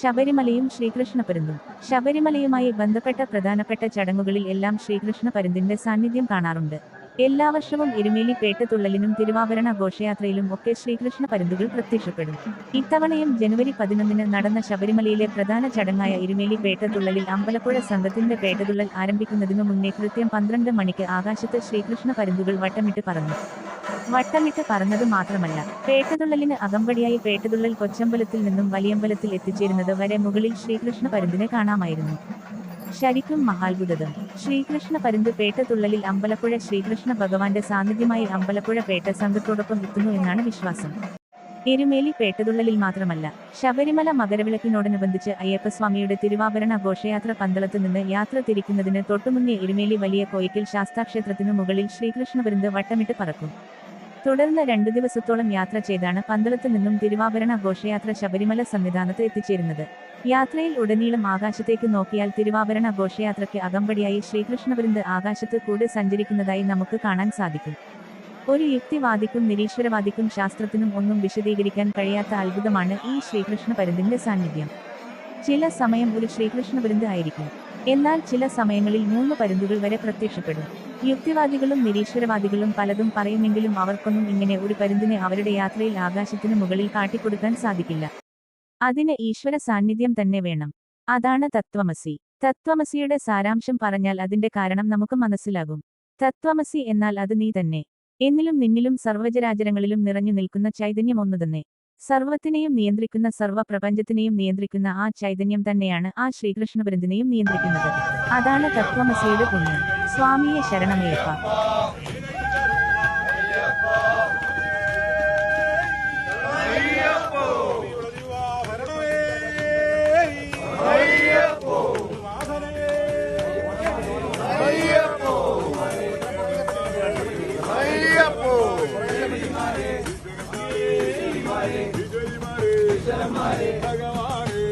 ശബരിമലയും ശ്രീകൃഷ്ണ പരുന്തും ശബരിമലയുമായി ബന്ധപ്പെട്ട പ്രധാനപ്പെട്ട ചടങ്ങുകളിൽ എല്ലാം ശ്രീകൃഷ്ണ പരുന്തിന്റെ സാന്നിധ്യം കാണാറുണ്ട്. എല്ലാ വർഷവും എരുമേലി പേട്ടത്തുള്ളലിനും തിരുവാഭരണ ഘോഷയാത്രയിലും ഒക്കെ ശ്രീകൃഷ്ണ പരുന്തുകൾ പ്രത്യക്ഷപ്പെടും. ഇത്തവണയും ജനുവരി പതിനൊന്നിന് നടന്ന ശബരിമലയിലെ പ്രധാന ചടങ്ങായ എരുമേലി പേട്ടത്തുള്ളലിൽ അമ്പലപ്പുഴ സംഘത്തിന്റെ പേട്ടതുള്ളൽ ആരംഭിക്കുന്നതിനു മുന്നേ കൃത്യം പന്ത്രണ്ട് മണിക്ക് ആകാശത്ത് ശ്രീകൃഷ്ണ പരുന്തുകൾ വട്ടമിട്ട് പറന്നു. വട്ടമിട്ട് പറഞ്ഞത് മാത്രമല്ല പേട്ടതുള്ളലിന് അകമ്പടിയായി പേട്ടതുള്ളൽ കൊച്ചമ്പലത്തിൽ നിന്നും വലിയമ്പലത്തിൽ എത്തിച്ചേരുന്നത് വരെ മുകളിൽ ശ്രീകൃഷ്ണ പരുന്തിനെ കാണാമായിരുന്നു. ശരിക്കും മഹാത്ഭുതം. ശ്രീകൃഷ്ണ പരുന്ത് പേട്ടതുള്ളലിൽ അമ്പലപ്പുഴ ശ്രീകൃഷ്ണ ഭഗവാന്റെ സാന്നിധ്യമായി അമ്പലപ്പുഴ പേട്ട സംഘത്തോടൊപ്പം എത്തുന്നു എന്നാണ് വിശ്വാസം. എരുമേലി പേട്ടതുള്ളലിൽ മാത്രമല്ല ശബരിമല മകരവിളക്കിനോടനുബന്ധിച്ച് അയ്യപ്പസ്വാമിയുടെ തിരുവാഭരണ ഘോഷയാത്ര പന്തളത്ത് നിന്ന് യാത്ര തിരിക്കുന്നതിന് തൊട്ടുമുന്നേ എരുമേലി വലിയ കോയിക്കൽ ശാസ്താക്ഷേത്രത്തിനു മുകളിൽ ശ്രീകൃഷ്ണപരുന്ത് വട്ടമിട്ട് പറക്കും. തുടർന്ന് രണ്ടു ദിവസത്തോളം യാത്ര ചെയ്താണ് പന്തളത്ത് നിന്നും തിരുവാഭരണ ഘോഷയാത്ര ശബരിമല സന്നിധാനത്ത് എത്തിച്ചേരുന്നത്. യാത്രയിൽ ഉടനീളം ആകാശത്തേക്ക് നോക്കിയാൽ തിരുവാഭരണ ഘോഷയാത്രയ്ക്ക് അകമ്പടിയായി ശ്രീകൃഷ്ണവൃന്ദ് ആകാശത്ത് കൂടെ സഞ്ചരിക്കുന്നതായി നമുക്ക് കാണാൻ സാധിക്കും. ഒരു യുക്തിവാദിക്കും നിരീശ്വരവാദിക്കും ശാസ്ത്രത്തിനും ഒന്നും വിശദീകരിക്കാൻ കഴിയാത്ത അത്ഭുതമാണ് ഈ ശ്രീകൃഷ്ണ പരന്തിന്റെ സാന്നിധ്യം. ചില സമയം ഒരു ശ്രീകൃഷ്ണ പരുന്ത് ആയിരിക്കും. എന്നാൽ ചില സമയങ്ങളിൽ മൂന്ന് പരുന്തുകൾ വരെ പ്രത്യക്ഷപ്പെടും. യുക്തിവാദികളും നിരീശ്വരവാദികളും പലതും പറയുമെങ്കിലും അവർക്കൊന്നും ഇങ്ങനെ ഒരു പരുന്തിനെ അവരുടെ യാത്രയിൽ ആകാശത്തിനു മുകളിൽ കാട്ടിക്കൊടുക്കാൻ സാധിക്കില്ല. അതിന് ഈശ്വര സാന്നിധ്യം തന്നെ വേണം. അതാണ് തത്വമസി. തത്വമസിയുടെ സാരാംശം പറഞ്ഞാൽ അതിന്റെ കാരണം നമുക്ക് മനസ്സിലാകും. തത്വമസി എന്നാൽ അത് നീ തന്നെ. എന്നിലും നിന്നിലും സർവചരാചരങ്ങളിലും നിറഞ്ഞു നിൽക്കുന്ന ചൈതന്യം ഒന്നു തന്നെ. സർവത്തിനെയും നിയന്ത്രിക്കുന്ന സർവ പ്രപഞ്ചത്തിനെയും നിയന്ത്രിക്കുന്ന ആ ചൈതന്യം തന്നെയാണ് ആ ശ്രീകൃഷ്ണപുരന്തിനെയും നിയന്ത്രിക്കുന്നത്. അതാണ് തത്വമസിയുടെ പുണ്യം. സ്വാമിയെ ശരണമയ്യപ്പ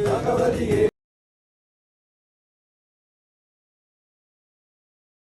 ഭഗവാനെ